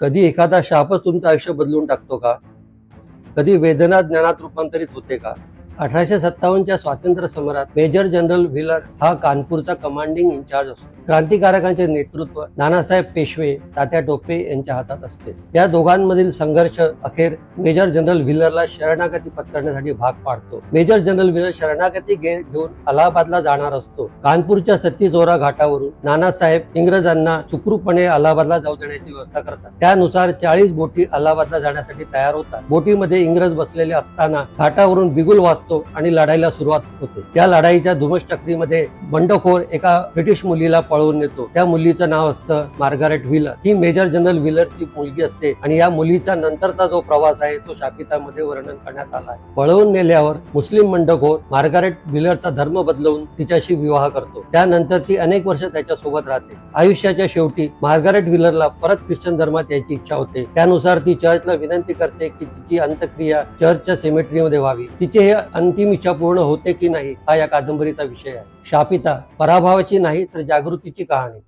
कधी एखादा शापच तुमचं आयुष्य बदलून टाकतो का? कधी वेदना ज्ञानात रूपांतरित होते का? अठराशे सत्तावन्नच्या स्वातंत्र्य समरात मेजर जनरल व्हिलर हा कानपूरचा कमांडिंग इन्चार्ज असतो. क्रांतिकारकांचे नेतृत्व नानासाहेब पेशवे तात्या टोपे यांच्या हातात असते. या दोघांमधील संघर्ष अखेर मेजर जनरल व्हिलरला शरणागती पत्करण्यासाठी भाग पाडतो. मेजर जनरल व्हिलर शरणागती घे- घेऊन अलाहाबादला जाणार असतो. कानपूरच्या सत्तीजोरा घाटावरून नानासाहेब इंग्रजांना सुखरूपणे अलाहाबादला जाऊ देण्याची व्यवस्था करतात. त्यानुसार चाळीस बोटी अलाहाबादला जाण्यासाठी तयार होतात. बोटीमध्ये इंग्रज बसलेले असताना घाटावरून बिगुल लागतो आणि लढाईला सुरुवात होते. त्या लढाईच्या धुमश्चक्रीमध्ये बंडखोर एका ब्रिटिश मुलीला पळवून नेतो. त्या मुलीचं नाव असतं मार्गारेट व्हिलर. ही मेजर जनरल व्हिलरची मुलगी असते आणि या मुलीचा नंतरचा जो प्रवास आहे तो शापितामध्ये वर्णन करण्यात आला आहे. पळवून नेल्यावर मुस्लिम बंडखोर मार्गारेट व्हिलरचा धर्म बदलवून तिच्याशी विवाह करतो. त्यानंतर ती अनेक वर्ष त्याच्यासोबत राहते. आयुष्याच्या शेवटी मार्गारेट व्हिलरला परत ख्रिश्चन धर्मात यायची इच्छा होते. त्यानुसार ती चर्चला विनंती करते की तिची अंत्यक्रिया चर्चच्या सेमेट्रीमध्ये व्हावी. तिचे हे अंतिम इच्छा पूर्ण होते की नाही हा या कादंबरीचा विषय आहे. शापिता पराभवाची नाही तर जागृतीची कहाणी.